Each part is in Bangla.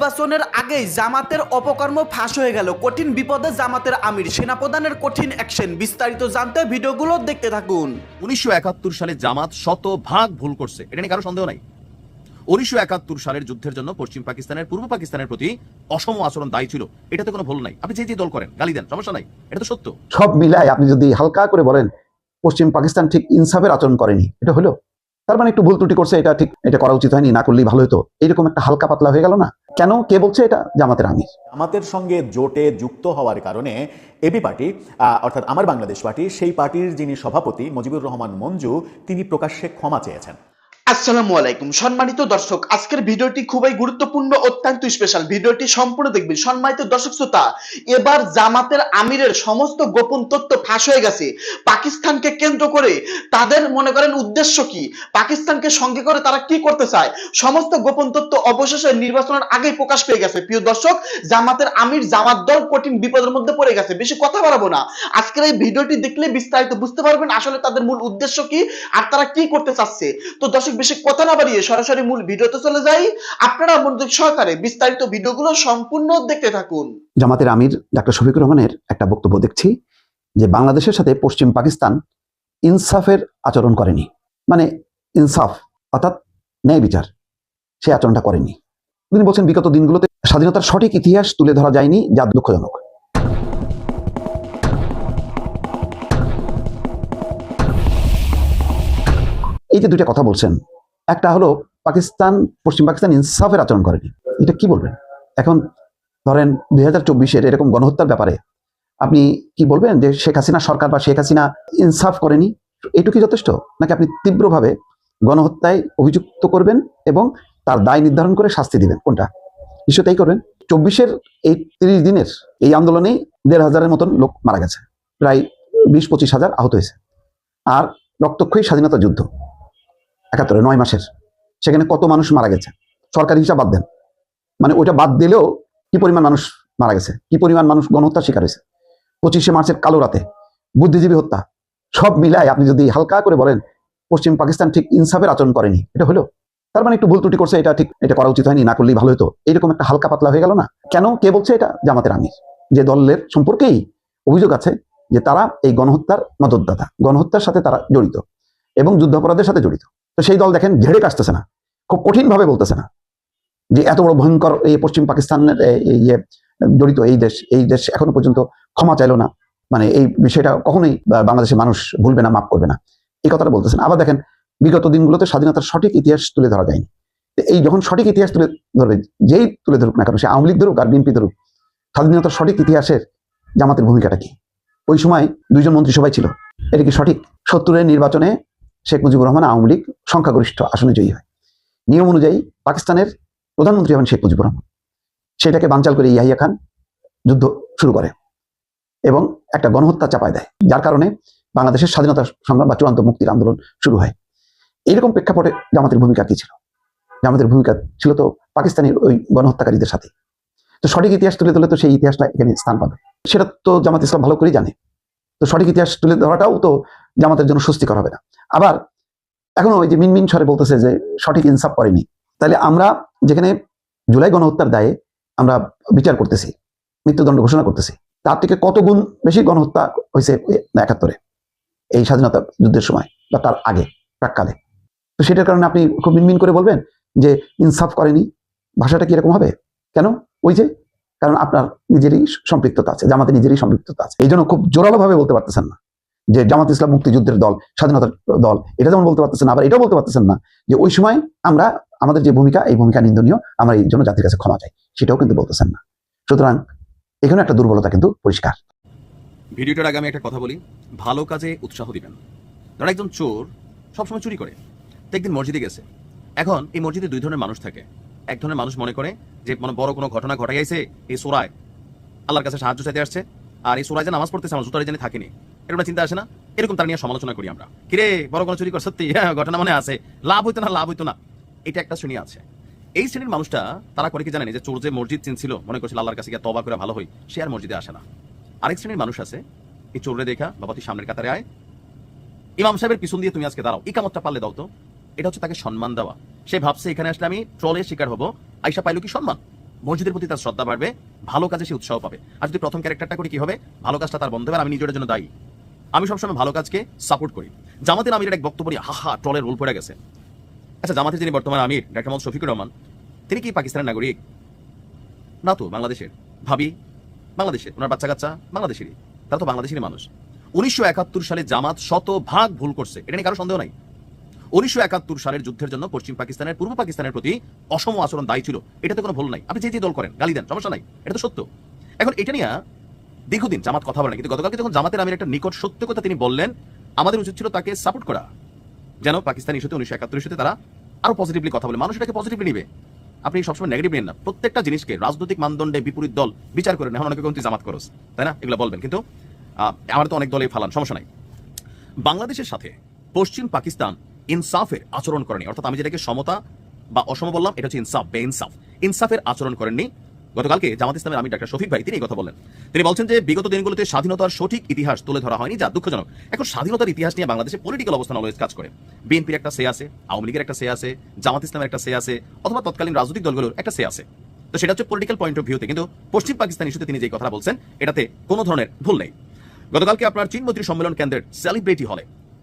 নির্বাচনের আগেই জামাতের অপকর্ম ফাঁস হয়ে গেল। কঠিন বিপদে জামাতের আমির সেনাপ্রধানের কঠিন অ্যাকশন বিস্তারিত জানতে ভিডিওগুলো দেখতে থাকুন। উনিশশো একাত্তর সালে জামাত শত ভাগ ভুল করছে। এটা নিয়ে কারও সন্দেহ নাই। উনিশশো একাত্তর সালের যুদ্ধের জন্য পশ্চিম পাকিস্তানের পূর্ব পাকিস্তানের প্রতি অসম আচরণ দায়ী ছিল। এটাতে কোনো ভুল নাই। আপনি যে যে দল করেন গালি দেন সমস্যা নাই। এটা তো সত্য। সব মিলায় আপনি যদি হালকা করে বলেন পশ্চিম পাকিস্তান ঠিক ইনসাফের আচরণ করেনি। এটা হলো। তার মানে একটু ভুল ত্রুটি করছে এটা ঠিক এটা করা উচিত হয়নি না করলেই ভালো হতো। এরকম একটা হালকা পাতলা হয়ে গেল না? কেন? কে বলছে এটা? জামাতের আমির। জামাতের সঙ্গে জোটে যুক্ত হওয়ার কারণে এবি পার্টি অর্থাৎ আমার বাংলাদেশ পার্টি, সেই পার্টির যিনি সভাপতি, মজিবুর রহমান মঞ্জু, তিনি প্রকাশ্যে ক্ষমা চেয়েছেন। আসসালামু আলাইকুম। সম্মানিত দর্শক, আজকের ভিডিওটি খুবই গুরুত্বপূর্ণ, অত্যন্ত স্পেশাল ভিডিওটি সম্পূর্ণ দেখবেন। সম্মানিত দর্শক শ্রোতা, এবার জামাতের আমিরের সমস্ত গোপন তথ্য ফাঁস হয়ে গেছে। পাকিস্তানকে কেন্দ্র করে তাদের মনে করেন উদ্দেশ্য কি? পাকিস্তানকে সঙ্গে করে তারা কি করতে চায়? সমস্ত গোপন তথ্য অবশেষে নির্বাচনের আগেই প্রকাশ পেয়ে গেছে। প্রিয় দর্শক, জামাতের আমির, জামাত দল কঠিন বিপদের মধ্যে পড়ে গেছে। বেশি কথা বাড়াবো না। আজকের এই ভিডিওটি দেখলে বিস্তারিত বুঝতে পারবেন আসলে তাদের মূল উদ্দেশ্য কি আর তারা কি করতে চাচ্ছে। তো দর্শক বেশি কথা না বাড়িয়ে সরাসরি মূল ভিডিওতে চলে যাই। আপনারা মনোযোগ সহকারে বিস্তারিত ভিডিওগুলো সম্পূর্ণ দেখতে থাকুন। জামাতের আমির ডাক্তার শফিকুর রহমানের একটা বক্তব্য দেখছি যে বাংলাদেশের সাথে পশ্চিম পাকিস্তান ইনসাফের আচরণ করেনি। মানে ইনসাফ, অর্থাৎ ন্যায় বিচার, সে আচরণটা করেনি। তিনি বলছেন, বিগত দিনগুলোতে স্বাধীনতার সঠিক ইতিহাস তুলে ধরা যায়নি, যা দুঃখজনক। এই যে দুইটা কথা বলছেন একটা হলো পাকিস্তান, পশ্চিম পাকিস্তান ইনসাফের আচরণ করেনি এটা কি বলবেন? এখন ধরেন দুই হাজার চব্বিশের এরকম গণহত্যার ব্যাপারে আপনি কি বলবেন যে শেখ হাসিনা সরকার বা শেখ হাসিনা ইনসাফ করেনি? এটুকু যথেষ্ট? নাকি আপনি তীব্রভাবে গণহত্যায় অভিযুক্ত করবেন এবং তার দায় নির্ধারণ করে শাস্তি দিবেন? কোনটা? নিশ্চয় তাই করবেন। চব্বিশের এই তিরিশ দিনের এই আন্দোলনেই দেড় হাজারের মতন লোক মারা গেছে। প্রায় বিশ পঁচিশ হাজার আহত হয়েছে। আর রক্তক্ষয়ী স্বাধীনতা যুদ্ধ। একাত্তরে, নয় মাসের। সেখানে কত মানুষ মারা গেছে? সরকারি হিসাব বাদ দেন। মানে ওইটা বাদ দিলেও কি পরিমাণ মানুষ মারা গেছে? কি পরিমাণ মানুষ গণহত্যার শিকার হয়েছে? পঁচিশে মার্চের কালো রাতে বুদ্ধিজীবী হত্যা, সব মিলায় আপনি যদি হালকা করে বলেন, পশ্চিম পাকিস্তান ঠিক ইনসাফের আচরণ করেনি। এটা হলো? তার মানে একটু ভুল ত্রুটি করছে, এটা ঠিক, এটা করা উচিত হয়নি, না করলেই ভালো হতো। এরকম একটা হালকা পাতলা হয়ে গেল না? কেন? কে বলছে এটা? জামাতের আমির। যে দলের সম্পর্কেই অভিযোগ আছে যে তারা এই গণহত্যার মদতদাতা। গণহত্যার সাথে তারা জড়িত এবং যুদ্ধাপরাধের সাথে জড়িত। তো সেই দল দেখেন ঝেড়ে কাটতেছে না, খুব কঠিন ভাবে বলতেছে না যে এত বড় ভয়ঙ্কর এই পশ্চিম পাকিস্তানের ইয়ে জড়িত এই দেশ এই দেশ এখনও পর্যন্ত ক্ষমা চাইলো না। মানে এই বিষয়টা কখনোই বাংলাদেশের মানুষ ভুলবে না, মাফ করবে না। এই কথাটা বলতেছেন। আবার দেখেন, বিগত দিনগুলোতে স্বাধীনতার সঠিক ইতিহাস তুলে ধরা যায়নি। এই যখন সঠিক ইতিহাস তুলে ধরবে, যেই তুলে ধরুক না কেন, সে আওয়ামী লীগ ধরুক আর বিএনপি ধরুক, স্বাধীনতার সঠিক ইতিহাসের জামাতের ভূমিকাটা কি? ওই সময় দুইজন মন্ত্রিসভায় ছিল। এটা কি সঠিক? সত্তরের নির্বাচনে শেখ মুজিবুর রহমান আওয়ামী লীগ সংখ্যাগরিষ্ঠ আসনে জয়ী হয়। নিয়ম অনুযায়ী পাকিস্তানের প্রধানমন্ত্রী হবেন শেখ মুজিবুর রহমান। সেটাকে বানচাল করে ইয়াহিয়া খান যুদ্ধ শুরু করে এবং একটা গণহত্যা চাপায় দেয়, যার কারণে বাংলাদেশের স্বাধীনতা সংগ্রাম বা চূড়ান্ত মুক্তির আন্দোলন শুরু হয়। এইরকম প্রেক্ষাপটে জামাতের ভূমিকা কি ছিল? জামাতের ভূমিকা ছিল তো পাকিস্তানের ওই গণহত্যাকারীদের সাথে। তো সঠিক ইতিহাস তুলে ধরলে তো সেই ইতিহাসটা এখানে স্থান পাবে। সেটা তো জামাত ইসলাম ভালো করেই জানে। তো সঠিক ইতিহাস তুলে ধরাটাও তো জামাতের জন্য স্বস্তিকর হবে না। আবার এখনও ওই যে মিনমিন স্বরে বলতেছে যে সঠিক ইনসাফ করেনি। তাহলে আমরা যেখানে জুলাই গণহত্যার দায়ে আমরা বিচার করতেছি, মৃত্যুদণ্ড ঘোষণা করতেছি, তার থেকে কত গুণ বেশি গণহত্যা হয়েছে একাত্তরে, এই স্বাধীনতা যুদ্ধের সময় বা তার আগে, প্রাককালে? তো সেটার কারণে আপনি খুব মিনমিন করে বলবেন যে ইনসাফ করেনি, ভাষাটা কীরকম হবে? কেন? ওই যে, কারণ আপনার নিজেরই সম্পৃক্ততা আছে, জামাতে নিজেরই সম্পৃক্ততা আছে। এই জন্য খুব জোরালোভাবে বলতে পারতেছেন না। যে জামাত ইসলাম মুক্তিযুদ্ধের দল স্বাধীনতার দল, এটা যেমন বলতে পারতেছেন, আবার এটাও বলতে পারতেছেন না যে ওই সময় আমরা, আমাদের যে ভূমিকা, এই ভূমিকা নিন্দনীয়, আমরা এই জন্য জাতির কাছে ক্ষমা চাই, সেটাও কিন্তু বলতেছেন না। সুতরাং এখানে একটা দুর্বলতা কিন্তু পরিষ্কার। ভিডিওটার আগে আমি একটা কথা বলি, ভালো কাজে উৎসাহ দিবেন। ধরেন একজন চোর সবসময় চুরি করে তো একদিন মসজিদে গেছে। এখন এই মসজিদে দুই ধরনের মানুষ থাকে। এক ধরনের মানুষ মনে করে যে মানে বড় কোনো ঘটনা ঘটে গেছে এই সোরায় আল্লাহর কাছে সাহায্য চাইতে আসছে, আর এই সোরায় যে নামাজ পড়তেছে, আমার জুতারে জানি থাকেনি। এরকম চিন্তা আসে না। এরকম তার নিয়ে সমালোচনা করি আমরা। কিরে বড় কোনো চুরি কর সত্যি। হ্যাঁ, ঘটনা মনে আছে। লাভ হইতো না লাভ হইতো না। এটা একটা শ্রেণি আছে। এই শ্রেণির মানুষটা তারা করে কি জানেন? যে চোর যে মসজিদ চিনছিল মনে করছিল আল্লাহর কাছে গিয়ে তবা করে ভালো হই সে আর মসজিদে আসে না। আরেক শ্রেণির মানুষ আছে এই চোরে দেখা বাবা তুই সামনের কাতারে আয়। ইমাম সাহেবের পিছন দিয়ে তুমি আজকে দাঁড়াও। এই কামতটা পারলে দাও তো। এটা হচ্ছে তাকে সম্মান দেওয়া। সে ভাবছে এখানে আসলে আমি ট্রলের শিকার হব। আইসা পাইলো কি সম্মান? মসজিদের প্রতি তার শ্রদ্ধা বাড়বে ভালো কাজে সে উৎসাহ পাবে। আর যদি প্রথম ক্যারেক্টারটা করি কি হবে? ভালো কাজটা তার বন্ধ হবে আমি নিজের জন্য দায়ী। আমি সবসময় ভালো কাজকে সাপোর্ট করি। জামাতের আমিরের এক বক্তব্য নিয়ে হাহা ট্রলের রোল পড়ে গেছে। আচ্ছা জামাতের যিনি বর্তমান আমির ডাক্তার মোহাম্মদ শফিকুর রহমান, তিনি কি পাকিস্তানের নাগরিক? না তো, বাংলাদেশের। ভাবি, বাংলাদেশের। ওনার বাচ্চা কাচ্চা বাংলাদেশেরই। তারা তো বাংলাদেশেরই মানুষ। উনিশশো একাত্তর সালে জামাত শতভাগ ভুল করছে। এটা নিয়ে কারও সন্দেহ নাই। উনিশশো একাত্তর সালের যুদ্ধের জন্য পশ্চিম পাকিস্তানের, পূর্ব পাকিস্তানের প্রতি অসম আচরণ দায়ী ছিল। এটাতে কোনো ভুল নাই। আপনি যে যে দল করেন, গালি দেন, সমস্যা নাই। এটা তো সত্য। এখন এটা নিয়ে দীর্ঘদিন জামাত কথা বলে না কিন্তু গতকালকে যখন জামাতের আমির একটা নিকট সত্য কথা তিনি বললেন, আমাদের উচিত ছিল তাকে সাপোর্ট করা। যেন পাকিস্তান ইস্যুতে উনিশশো একাত্তর ইস্যুতে তারা আরও পজিটিভলি কথা বলে। মানুষ এটাকে পজিটিভলি নিবে। আপনি সবসময় নেগেটিভ নেন না। প্রত্যেকটা জিনিসকে রাজনৈতিক মানদণ্ডে বিপরীত দল বিচার করেন এখন অনেকে কিন্তু জামাত করস তাই না? এগুলো বলবেন। কিন্তু আমার তো অনেক দলে ফালান, সমস্যা নাই। বাংলাদেশের সাথে পশ্চিম পাকিস্তান ইনসাফের আচরণ করেনি। অর্থাৎ আমি যেটাকে সমতা বা অসম বললাম, এটা হচ্ছে ইনসাফ বে ইনসাফ ইনসাফের আচরণ করেননি। গতকালকে জামাত ইসলামের আমি ডাক্তার শফিক ভাই তিনি এই কথা বলেন তিনি বলছেন যে, বিগত দিনগুলোতে স্বাধীনতার সঠিক ইতিহাস তুলে ধরা হয়নি, যা দুঃখজনক। এখন স্বাধীনতার ইতিহাস নিয়ে বাংলাদেশে পলিটিক্যাল অবস্থান অলওয়েজ কাজ করে। বিএনপির একটা সে আছে, আওয়ামী লীগের একটা সে আছে, জামাত ইসলামের একটা সে আছে, অথবা তৎকালীন রাজনৈতিক দলগুলোর একটা সে আছে। তো সেটা হচ্ছে পলিটিক্যাল পয়েন্ট অফ ভিউতে কিন্তু পশ্চিম পাকিস্তান ইস্যুতে তিনি যে কথা বলছেন, এটাতে কোনো ধরনের ভুল নেই। গতকালকে আপনার চীন মন্ত্রী সম্মেলন কেন্দ্রের সেলিব্রিটি হলে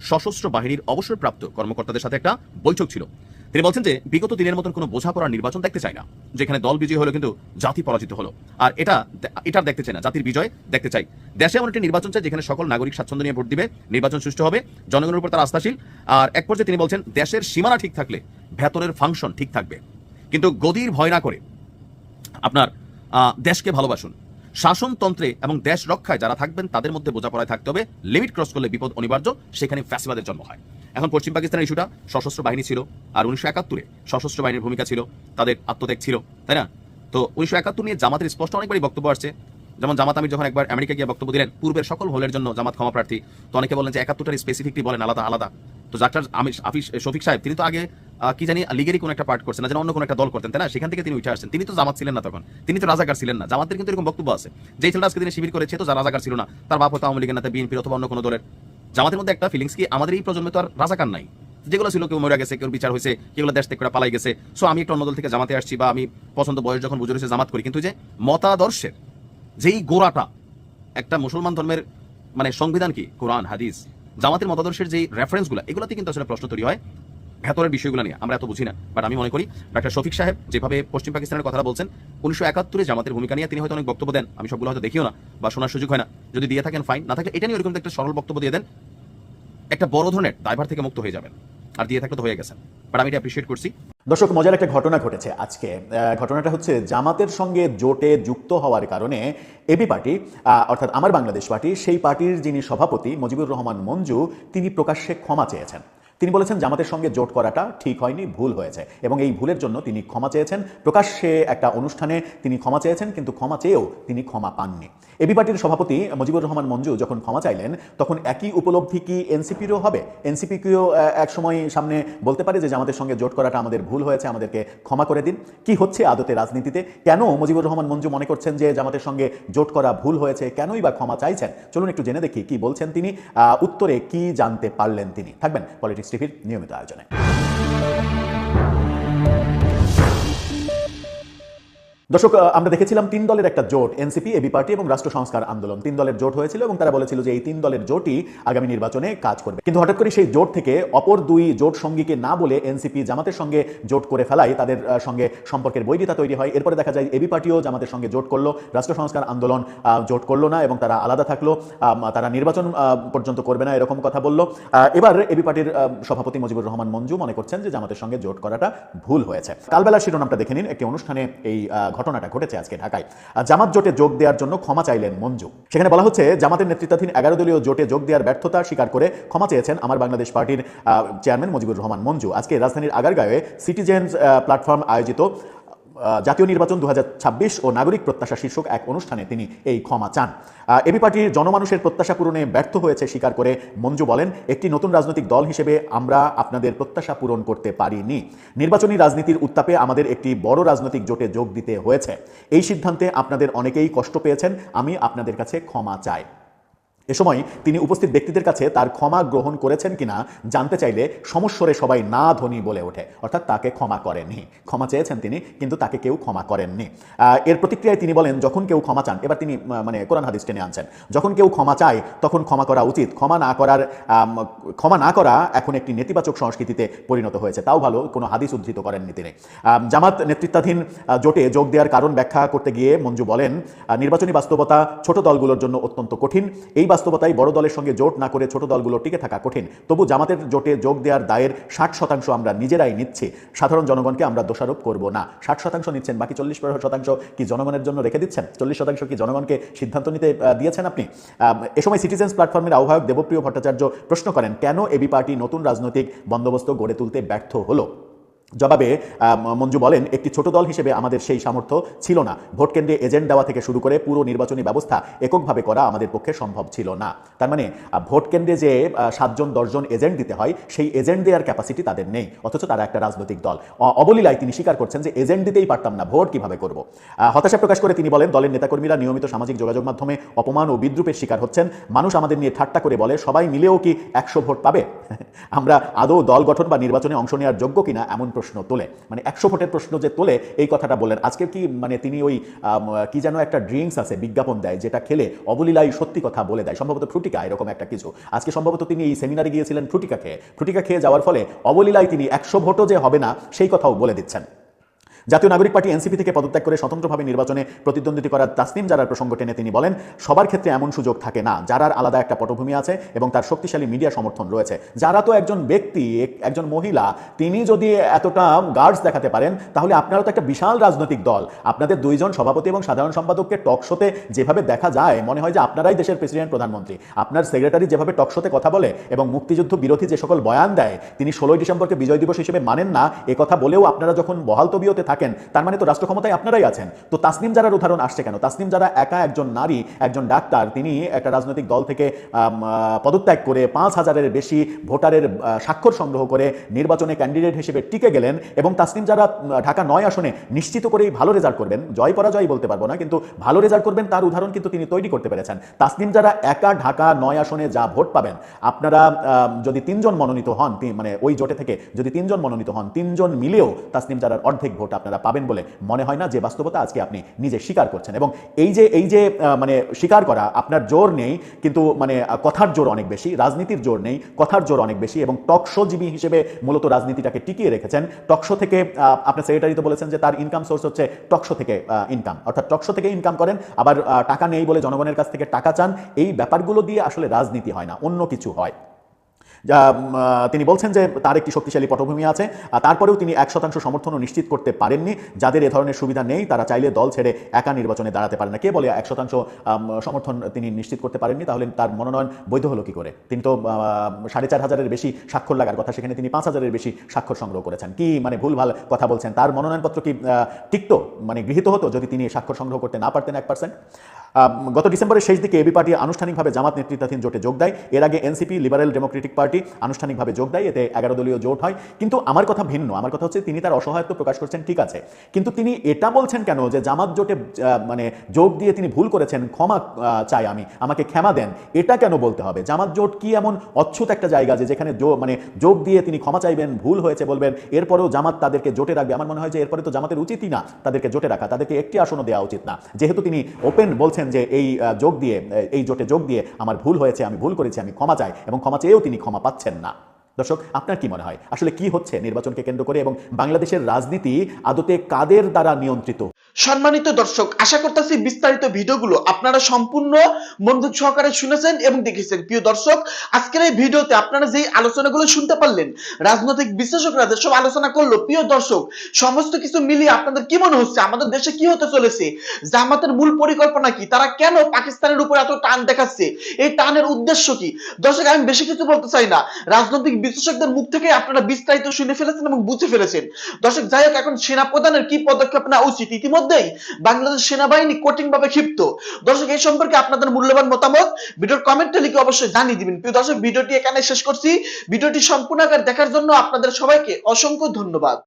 সশস্ত্র বাহিনীর অবসরপ্রাপ্ত কর্মকর্তাদের সাথে একটা বৈঠক ছিল। তিনি বলছেন যে, বিগত দিনের মতন কোনো বোঝাপড়ার নির্বাচন দেখতে চায় না, যেখানে দল বিজয় হলো কিন্তু জাতি পরাজিত হলো। আর এটা এটার দেখতে চায় না, জাতির বিজয় দেখতে চাই। দেশে এমন একটি নির্বাচন চাই, যেখানে সকল নাগরিক স্বাচ্ছন্দ্য নিয়ে ভোট দিবে, নির্বাচন সুষ্ঠু হবে, জনগণের উপর তারা আস্থাশীল। আর এক পর্যায়ে তিনি বলছেন, দেশের সীমানা ঠিক থাকলে ভেতরের ফাংশন ঠিক থাকবে। কিন্তু গদির ভয় না করে আপনার দেশকে ভালোবাসুন। শাসনতন্ত্রে এবং দেশ রক্ষায় যারা থাকবেন, তাদের মধ্যে বোঝাপড়ায় থাকতে হবে। লিমিট ক্রস করলে বিপদ অনিবার্য, সেখানে ফ্যাসিবাদের জন্ম হয়। এখন পশ্চিম পাকিস্তানের ইস্যুটা সশস্ত্র বাহিনী ছিল, আর উনিশশো একাত্তরে সশস্ত্র বাহিনীর ভূমিকা ছিল, তাদের আত্মত্যাগ ছিল, তাই না? তো উনিশশো একাত্তর নিয়ে জামাতের স্পষ্ট অনেকবারই বক্তব্য আসছে যেমন জামাত আমির যখন একবার আমেরিকা গিয়ে বক্তব্য দিলেন, পূর্বের সকল হোলের জন্য জামাত ক্ষমা প্রার্থী, তো অনেকে বলেন যে একাত্তরটার স্পেসিফিকলি বলেন, আলাদা আলাদা। তো ডাক্তার আমির, আফিস শফিক সাহেব, তিনি তো আগে কি জানি লিগেরই কোন একটা পার্ট করছেন না, যেন অন্য কোনো একটা দল করতেন, তাই না? সেখান থেকে তিনি উঠে আসছেন। তিনি তো জামাত ছিলেন না তখন। তিনি তো রাজাকার ছিলেন না। জামাতের কিন্তু এরকম বক্তব্য আছে। যে ছেলেটা আজকে তিনি শিবির করেছে, তো যারা রাজাকার ছিল না। তার বাপ হয়তো আওয়ামী লীগের না বিএনপির অথবা অন্য কোনো দলের। জামাতের মধ্যে একটা ফিলিংস কি, আমাদের এই প্রজন্মে তো আর রাজাকার নাই। যেগুলো ছিল, কেউ মরে গেছে, কেউ বিচার হয়েছে কেউ দেশ থেকে পালাই গেছে। সো আমি একটা অন্য দল থেকে জামাতে আসছি বা আমি পছন্দ বয়স যখন বুঝে রয়েছে, জামাত করি। কিন্তু যে মতাদর্শের যেই গোড়াটা, একটা মুসলমান ধর্মের মানে সংবিধান কি? কোরআন, হাদিস, জামাতের মতাদর্শের যে রেফারেন্সগুলো এগুলোতে কিন্তু আসলে প্রশ্ন তৈরি হয় ভেতরের বিষয়গুলো নিয়ে। আমরা এত বুঝি না বাট আমি মনে করি ডাক্তার শফিক সাহেব যেভাবে পশ্চিম পাকিস্তানের কথা বলছেন, উনিশশো একাত্তরে জামাতের ভূমিকা নিয়ে তিনি হয়তো অনেক বক্তব্য দেন, আমি সবগুলো হয়তো দেখিও না বা শোনার সুযোগ হয় না। যদি দিয়ে থাকেন ফাইন না থাকলে এটা নিয়ে ওরকম একটা সরল বক্তব্য দিয়ে দেন, একটা বড় ধরনের দায়ভার থেকে মুক্ত হয়ে যাবেন। আর দিয়ে থাকলে তো হয়ে গেছেন। বাট আমি অ্যাপ্রিসিয়েট করছি। দর্শক, মজার একটা ঘটনা ঘটেছে আজকে। ঘটনাটা হচ্ছে জামাতের সঙ্গে জোটে যুক্ত হওয়ার কারণে এবি পার্টি অর্থাৎ আমার বাংলাদেশ পার্টি, সেই পার্টির যিনি সভাপতি, মজিবুর রহমান মঞ্জু, তিনি প্রকাশ্যে ক্ষমা চেয়েছেন। তিনি বলেছেন, জামাতের সঙ্গে জোট করাটা ঠিক হয়নি, ভুল হয়েছে। এবং এই ভুলের জন্য তিনি ক্ষমা চেয়েছেন। প্রকাশ্যে একটা অনুষ্ঠানে তিনি ক্ষমা চেয়েছেন, কিন্তু ক্ষমা চেয়েও তিনি ক্ষমা পাননি। এবি পার্টির সভাপতি মুজিবুর রহমান মঞ্জু যখন ক্ষমা চাইলেন, তখন একই উপলব্ধি কি এনসিপিরও হবে? এনসিপিকেও এক সময় সামনে বলতে পারে যে, জামাতের সঙ্গে জোট করাটা আমাদের ভুল হয়েছে, আমাদেরকে ক্ষমা করে দিন। কি হচ্ছে আদতে রাজনীতিতে? কেন মুজিবুর রহমান মঞ্জু মনে করছেন যে, জামাতের সঙ্গে জোট করা ভুল হয়েছে, কেনই বা ক্ষমা চাইছেন? চলুন একটু জেনে দেখি কি বলছেন তিনি। উত্তরে কি জানতে পারলেন তিনি? থাকবেন পলিটিক্স টিভির নিয়মিত আয়োজনে দর্শক আমরা দেখেছিলাম তিন দলের একটা জোট, এনসিপি এবি পার্টি এবং রাষ্ট্র সংস্কার আন্দোলন। তিন দলের জোট হয়েছিল এবং তারা বলেছিল যে এই তিন দলের জোটই আগামী নির্বাচনে কাজ করবে। কিন্তু হঠাৎ করে সেই জোট থেকে অপর দুই জোট সঙ্গীকে না বলে এনসিপি জামাতের সঙ্গে জোট করে ফেলায়, তাদের সঙ্গে সম্পর্কের বৈরিতা তৈরি হয়। এরপরে দেখা যায় এবি পার্টিও জামাতের সঙ্গে জোট করল, রাষ্ট্র সংস্কার আন্দোলন জোট করল না এবং তারা আলাদা থাকল তারা নির্বাচন পর্যন্ত করবে না এরকম কথা বলল। এবার এবি পার্টির সভাপতি মুজিবুর রহমান মঞ্জু মনে করছেন যে জামাতের সঙ্গে জোট করাটা ভুল হয়েছে। কালবেলার শিরোনামটা দেখে নিন। একটি অনুষ্ঠানে এই ঘটনাটা ঘটেছে আজকে ঢাকায়। জামাত জোটে যোগ দেওয়ার জন্য ক্ষমা চাইলেন মঞ্জু। সেখানে বলা হচ্ছে, জামাতের নেতৃত্বাধীন এগারো দলীয় জোটে যোগ দেওয়ার ব্যর্থতা স্বীকার করে ক্ষমা চেয়েছেন আমার বাংলাদেশ পার্টির চেয়ারম্যান মুজিবুর রহমান মঞ্জু। আজকে রাজধানীর আগারগাঁয়ে সিটিজেন্স প্ল্যাটফর্ম আয়োজিত জাতীয় নির্বাচন দু হাজার ছাব্বিশ ও নাগরিক প্রত্যাশা শীর্ষক এক অনুষ্ঠানে তিনি এই ক্ষমা চান। এবি পার্টির জনমানুষের প্রত্যাশা পূরণে ব্যর্থ হয়েছে স্বীকার করে মঞ্জু বলেন, একটি নতুন রাজনৈতিক দল হিসেবে আমরা আপনাদের প্রত্যাশা পূরণ করতে পারিনি। নির্বাচনী রাজনীতির উত্তাপে আমাদের একটি বড় রাজনৈতিক জোটে যোগ দিতে হয়েছে। এই সিদ্ধান্তে আপনাদের অনেকেই কষ্ট পেয়েছেন, আমি আপনাদের কাছে ক্ষমা চাই। এ সময় তিনি উপস্থিত ব্যক্তিদের কাছে তার ক্ষমা গ্রহণ করেছেন কিনা জানতে চাইলে সমস্বরে সবাই না ধ্বনি বলে ওঠে। অর্থাৎ তাকে ক্ষমা করেননি। ক্ষমা চেয়েছেন তিনি, কিন্তু তাকে কেউ ক্ষমা করেননি। এর প্রতিক্রিয়ায় তিনি বলেন, যখন কেউ ক্ষমা চান, এবার তিনি মানে কোরআন হাদিস টেনে আনছেন, যখন কেউ ক্ষমা চায়, তখন ক্ষমা করা উচিত। ক্ষমা না করার ক্ষমা না করা এখন একটি নেতিবাচক সংস্কৃতিতে পরিণত হয়েছে। তাও ভালো, কোনো হাদিস উদ্ধৃত করেননি তিনি। জামাত নেতৃত্বাধীন জোটে যোগ দেওয়ার কারণ ব্যাখ্যা করতে গিয়ে মঞ্জু বলেন নির্বাচনী বাস্তবতা ছোট দলগুলোর জন্য অত্যন্ত কঠিন। এই বাস্তবতায় বড় দলের সঙ্গে জোট না করে ছোট দলগুলো টিকে থাকা কঠিন। তবু জামাতের জোটে যোগ দেওয়ার দায়ের ষাট শতাংশ আমরা নিজেরাই নিচ্ছি। সাধারণ জনগণকে আমরা দোষারোপ করব না। ষাট শতাংশ নিচ্ছেন, বাকি চল্লিশ শতাংশ কি জনগণের জন্য রেখে দিচ্ছেন? চল্লিশ শতাংশ কি জনগণকে সিদ্ধান্ত নিতে দিয়েছেন আপনি? এ সময় সিটিজেন্স প্ল্যাটফর্মের আহ্বায়ক দেবপ্রিয় ভট্টাচার্য প্রশ্ন করেন, কেন এবি পার্টি নতুন রাজনৈতিক বন্দোবস্ত গড়ে তুলতে ব্যর্থ হলো? জবাবে মঞ্জু বলেন একটি ছোট দল হিসেবে আমাদের সেই সামর্থ্য ছিল না। ভোট কেন্দ্রে এজেন্ট দেওয়া থেকে শুরু করে পুরো নির্বাচনী ব্যবস্থা এককভাবে করা আমাদের পক্ষে সম্ভব ছিল না। তার মানে আহ, ভোট কেন্দ্রে যে সাতজন দশজন এজেন্ট দিতে হয় সেই এজেন্ট দেওয়ার ক্যাপাসিটি তাদের নেই। অথচ তারা একটা রাজনৈতিক দল। অবলীলায় তিনি স্বীকার করছেন যে এজেন্ট দিতেই পারতাম না ভোট কীভাবে করব? হতাশা প্রকাশ করে তিনি বলেন দলের নেতাকর্মীরা নিয়মিত সামাজিক যোগাযোগ মাধ্যমে অপমান ও বিদ্রুপের শিকার হচ্ছেন। মানুষ আমাদের নিয়ে ঠাট্টা করে বলে সবাই মিলেও কি একশো ভোট পাবে? আমরা আদৌ দল গঠন বা নির্বাচনে অংশ নেওয়ার যোগ্য কিনা এমন প্রশ্ন তোলে মানে একশো ভোটের প্রশ্ন যে তোলে, এই কথাটা বলেন আজকে কি মানে তিনি ওই কি যেন একটা ড্রিঙ্কস আছে, বিজ্ঞাপন দেয়, যেটা খেলে অবলীলায় সত্যি কথা বলে দেয়, সম্ভবত ফ্রুটিকা, এরকম একটা কিছু। আজকে সম্ভবত তিনি এই সেমিনারে গিয়েছিলেন ফ্রুটিকা খেয়ে। ফ্রুটিকা খেয়ে যাওয়ার ফলে অবলীলায় তিনি একশো ভোটও যে হবে না, সেই কথাও বলে দিচ্ছেন। জাতীয় নাগরিক পার্টি এনসিপি থেকে পদত্যাগ করে স্বতন্ত্রভাবে নির্বাচনে প্রতিদ্বন্দ্বিতা করার তাসনিম জারার প্রসঙ্গ টেনে তিনি বলেন, সবার ক্ষেত্রে এমন সুযোগ থাকে না, যারার আলাদা একটা পটভূমি আছে এবং তার শক্তিশালী মিডিয়া সমর্থন রয়েছে। যারা তো একজন ব্যক্তি একজন মহিলা, তিনি যদি এতটা গার্ডস দেখাতে পারেন, তাহলে আপনারা তো একটা বিশাল রাজনৈতিক দল। আপনাদের দুইজন সভাপতি এবং সাধারণ সম্পাদককে টক শোতে যেভাবে দেখা যায়, মনে হয় যে আপনারাই দেশের প্রেসিডেন্ট, প্রধানমন্ত্রী। আপনার সেক্রেটারি যেভাবে টক শোতে কথা বলে এবং মুক্তিযুদ্ধ বিরোধী যে সকল বয়ান দেয়, তিনি ষোলোই ডিসেম্বরকে বিজয় দিবস হিসেবে মানেন না কথা বলেও আপনারা যখন বহাল তবিয়তে থাকেন তার মানে তো রাষ্ট্র ক্ষমতায় আপনারাই আছেন। তো তাসনিম যারার উদাহরণ আসছে কেন? তাসনিম যারা একা একজন নারী, একজন ডাক্তার, তিনি একটা রাজনৈতিক দল থেকে পদত্যাগ করে পাঁচ হাজারের বেশি ভোটারের স্বাক্ষর সংগ্রহ করে নির্বাচনে ক্যান্ডিডেট হিসেবে টিকে গেলেন এবং তাসনিম যারা ঢাকা নয় আসনে নিশ্চিত করেই ভালো রেজাল্ট করবেন। জয় পরাজয় বলতে পারব না, কিন্তু ভালো রেজাল্ট করবেন তার উদাহরণ কিন্তু তিনি তৈরি করতে পেরেছেন। তাসনিম যারা একা ঢাকা নয় আসনে যা ভোট পাবেন, আপনারা যদি তিনজন মনোনীত হন মানে ওই জোটে থেকে যদি তিনজন মনোনীত হন, তিনজন মিলেও তাসনিম যারার অর্ধেক ভোট আপনারা পাবেন বলে মনে হয় না যে বাস্তবতা আজকে আপনি নিজে স্বীকার করছেন। এবং এই যে এই যে মানে স্বীকার করা আপনার জোর নেই, কিন্তু মানে কথার জোর অনেক বেশি, রাজনীতির জোর নেই, কথার জোর অনেক বেশি এবং টকশোজীবী হিসেবে মূলত রাজনীতিটাকে টিকিয়ে রেখেছেন। টকশো থেকে আপনার সেক্রেটারি তো বলেছেন যে তার ইনকাম সোর্স হচ্ছে টকশো থেকে ইনকাম অর্থাৎ টকশো থেকে ইনকাম করেন, আবার টাকা নেই বলে জনগণের কাছ থেকে টাকা চান, এই ব্যাপারগুলো দিয়ে আসলে রাজনীতি হয় না, অন্য কিছু হয়। যা তিনি বলছেন যে তার একটি শক্তিশালী পটভূমি আছে, আর তারপরেও তিনি এক শতাংশ সমর্থনও নিশ্চিত করতে পারেননি। যাদের এ ধরনের সুবিধা নেই, তারা চাইলে দল ছেড়ে একা নির্বাচনে দাঁড়াতে পারে না। কে বলে এক শতাংশ সমর্থন তিনি নিশ্চিত করতে পারেননি, তাহলে তার মনোনয়ন বৈধ হলো কি করে? তিনি তো সাড়ে চার হাজারের বেশি স্বাক্ষর লাগার কথা, সেখানে তিনি পাঁচ হাজারের বেশি স্বাক্ষর সংগ্রহ করেছেন। কি মানে ভুলভাল কথা বলছেন? তার মনোনয়নপত্র কি টিকতো মানে গৃহীত হতো যদি তিনি স্বাক্ষর সংগ্রহ করতে না পারতেন এক পার্সেন্ট গত ডিসেম্বরের শেষ দিকে এবি পার্টি আনুষ্ঠানিকভাবে জামাত নেতৃত্বাধীন জোটে যোগ দেয়। এর আগে এনসিপি, লিবারেল ডেমোক্রেটিক পার্টি আনুষ্ঠানিকভাবে যোগ দেয়। এতে এগারো দলীয় জোট হয়। কিন্তু আমার কথা ভিন্ন। আমার কথা হচ্ছে তিনি তার অসহায়ত্ব প্রকাশ করছেন, ঠিক আছে। কিন্তু তিনি এটা বলছেন কেন যে জামাত জোটে মানে যোগ দিয়ে তিনি ভুল করেছেন, ক্ষমা চাই আমি। আমাকে ক্ষমা দেন। এটা কেন বলতে হবে? জামাত জোট কি এমন অচ্ছুত একটা জায়গা যে যেখানে মানে যোগ দিয়ে তিনি ক্ষমা চাইবেন, ভুল হয়েছে বলবেন, এরপরেও জামাত তাদেরকে জোটে রাখবে? আমার মনে হয় যে এরপরে তো জামাতের উচিতই না তাদেরকে জোটে রাখা। তাদেরকে একটি আসনও দেওয়া উচিত না। যেহেতু তিনি ওপেন বলছেন যে এই যোগ দিয়ে এই জোটে যোগ দিয়ে আমার ভুল হয়েছে, আমি ভুল করেছি, আমি ক্ষমা চাই এবং ক্ষমা চেয়েও তিনি ক্ষমা পাচ্ছেন না। দর্শক, আপনার কি মনে হয়? আসলে কি হচ্ছে নির্বাচনকে কেন্দ্র করে এবং বাংলাদেশের রাজনীতি আদতে কাদের দ্বারা নিয়ন্ত্রিত? সম্মানিত দর্শক, আশা করতেছি বিস্তারিত ভিডিওগুলো আপনারা সম্পূর্ণ মনোযোগ সহকারে শুনেছেন এবং দেখেছেন। প্রিয় দর্শক, আজকের এই ভিডিওতে আপনারা যেই আলোচনাগুলো শুনতে পারলেন, রাজনৈতিক বিশ্লেষকরা যেসব আলোচনা করল, প্রিয় দর্শক, সমস্ত কিছু মিলিয়ে আপনাদের কি মনে হচ্ছে? আমাদের দেশে কি হতে চলেছে? জামাতের মূল পরিকল্পনা কি? তারা কেন পাকিস্তানের উপর এত টান দেখাচ্ছে? এই টানের উদ্দেশ্য কি? দর্শক, আমি বেশি কিছু বলতে চাই না। রাজনৈতিক বিশ্লেষকদের মুখ থেকে আপনারা বিস্তারিত শুনে ফেলেছেন এবং বুঝে ফেলেছেন। দর্শক, যাই হোক, এখন সেনা প্রধানের কি পদক্ষেপ নেওয়া উচিত? ইতিমধ্যেই বাংলাদেশ সেনাবাহিনী কঠিন ভাবে ক্ষিপ্ত। দর্শক, এই সম্পর্কে আপনাদের মূল্যবান মতামত ভিডিওর কমেন্টে লিখে অবশ্যই জানিয়ে দিবেন। প্রিয় দর্শক, ভিডিওটি এখানে শেষ করছি। ভিডিওটি সম্পূর্ণ আকার দেখার জন্য আপনাদের সবাইকে অসংখ্য ধন্যবাদ।